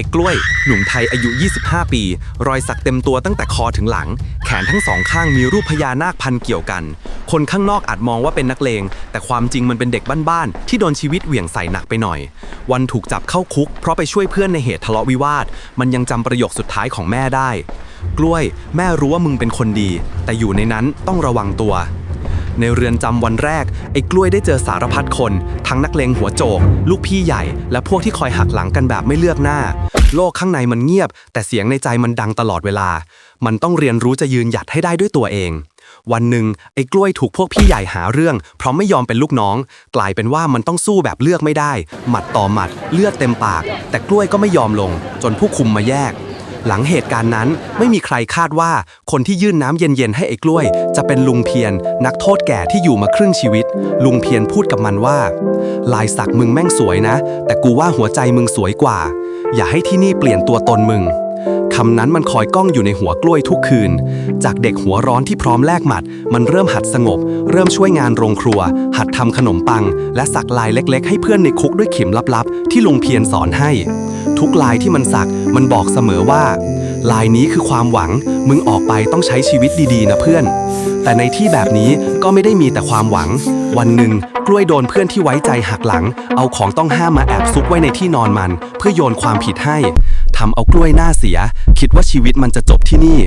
อ้กล้วย หนุ่มไทยอายุ 25 ปี รอยสักเต็มตัวตั้งแต่คอถึงหลัง แขนทั้งสองข้างมีรูปพญานาคพันเกี่ยวกัน คนข้างนอกอาจมองว่าเป็นนักเลง แต่ความจริงมันเป็นเด็กบ้านๆที่โดนชีวิตเหวี่ยงใส่หนักไปหน่อย วันถูกจับเข้าคุก เพราะไปช่วยเพื่อนในเหตุทะเลาะวิวาท มันยังจำประโยคสุดท้ายของแม่ได้ กล้วย แม่รู้ว่ามึงเป็นคนดี แต่อยู่ในนั้นต้องระวังตัว ในเรือนจำวันแรก ไอ้กล้วยได้เจอสารพัดคน ทั้งนักเลงหัวโจก ลูกพี่ใหญ่ และพวกที่คอยหักหลังกันแบบไม่เลือกหน้า โลกข้างในมันเงียบ แต่เสียงในใจมันดังตลอดเวลา มันต้องเรียนรู้จะยืนหยัดให้ได้ด้วยตัวเอง วันหนึ่งไอ้กล้วยถูกพวกพี่ใหญ่หาเรื่อง เพราะไม่ยอมเป็นลูกน้อง กลายเป็นว่ามันต้องสู้แบบเลือกไม่ได้ หมัดต่อหมัด เลือดเต็มปาก แต่กล้วยก็ไม่ยอมลง จนผู้คุมมาแยก หลังเหตุการณ์นั้นไม่มีใครคาดว่าคนที่ยื่นน้ำเย็นๆให้ไอ้กล้วย จะเป็นลุงเพียรนักโทษแก่ที่อยู่มาครึ่งชีวิต ลุงเพียรพูดกับมันว่า ลายสักมึงแม่งสวยนะ แต่กูว่าหัวใจมึงสวยกว่า อย่าให้ที่นี่เปลี่ยนตัวตนมึงคำนั้นมันคอยก้องอยู่ในหัวกล้วยทุกคืน จากเด็กหัวร้อนที่พร้อมแลกหมัด มันเริ่มหัดสงบ เริ่มช่วยงานโรงครัว หัดทำขนมปัง และสักลายเล็ก ๆ ให้เพื่อนในคุกด้วยเข็มลับๆ ที่ลุงเพียรสอนให้ ทุกลายที่มันสักมันบอกเสมอว่า ลายนี้คือความหวัง มึงออกไปต้องใช้ชีวิตดีๆ นะเพื่อน แต่ในที่แบบนี้ก็ไม่ได้มีแต่ความหวัง วันหนึ่งกล้วยโดนเพื่อนที่ไว้ใจหักหลัง เอาของต้องห้ามมาแอบซุกไว้ในที่นอนมัน เพื่อโยนความผิดให้ทำเอากล้วยหน้าเสีย คิดว่าชีวิตมันจะจบที่นี่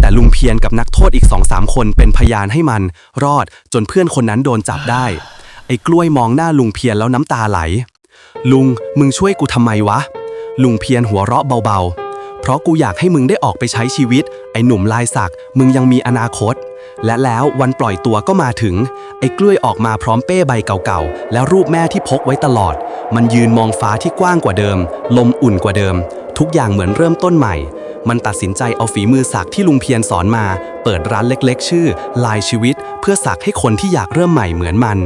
แต่ลุงเพียรกับนักโทษอีกสองสามคนเป็นพยานให้มัน รอดจนเพื่อนคนนั้นโดนจับได้ ไอ้กล้วยมองหน้าลุงเพียรแล้วน้ำตาไหล ลุงมึงช่วยกูทำไมวะ ลุงเพียรหัวเราะเบาๆ เพราะกูอยากให้มึงได้ออกไปใช้ชีวิต ไอ้หนุ่มลายสัก มึงยังมีอนาคต และแล้ววันปล่อยตัวก็มาถึง ไอ้กล้วยออกมาพร้อมเป้ใบเก่าๆ และรูปแม่ที่พกไว้ตลอด มันยืนมองฟ้าที่กว้างกว่าเดิม ลมอุ่นกว่าเดิม ทุกอย่างเหมือนเริ่มต้นใหม่ มันตัดสินใจเอาฝีมือสักที่ลุงเพียรสอนมา เปิดร้านเล็กๆ ชื่อ ลายชีวิต เพื่อสักให้คนที่อยากเริ่มใหม่เหมือนมัน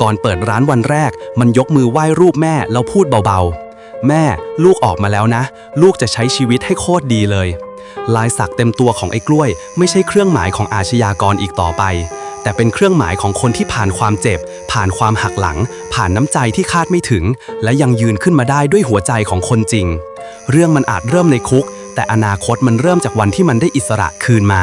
ก่อนเปิดร้านวันแรก มันยกมือไหว้รูปแม่แล้วพูดเบาๆ แม่ลูกออกมาแล้วนะ ลูกจะใช้ชีวิตให้โคตรดีเลย ลายสักเต็มตัวของไอ้กล้วย ไม่ใช่เครื่องหมายของอาชญากรอีกต่อไป แต่เป็นเครื่องหมายของคนที่ผ่านความเจ็บ ผ่านความหักหลัง ผ่านน้ำใจที่คาดไม่ถึง และยังยืนขึ้นมาได้ด้วยหัวใจของคนจริง เรื่องมันอาจเริ่มในคุก แต่อนาคตมันเริ่มจากวันที่มันได้อิสระคืนมา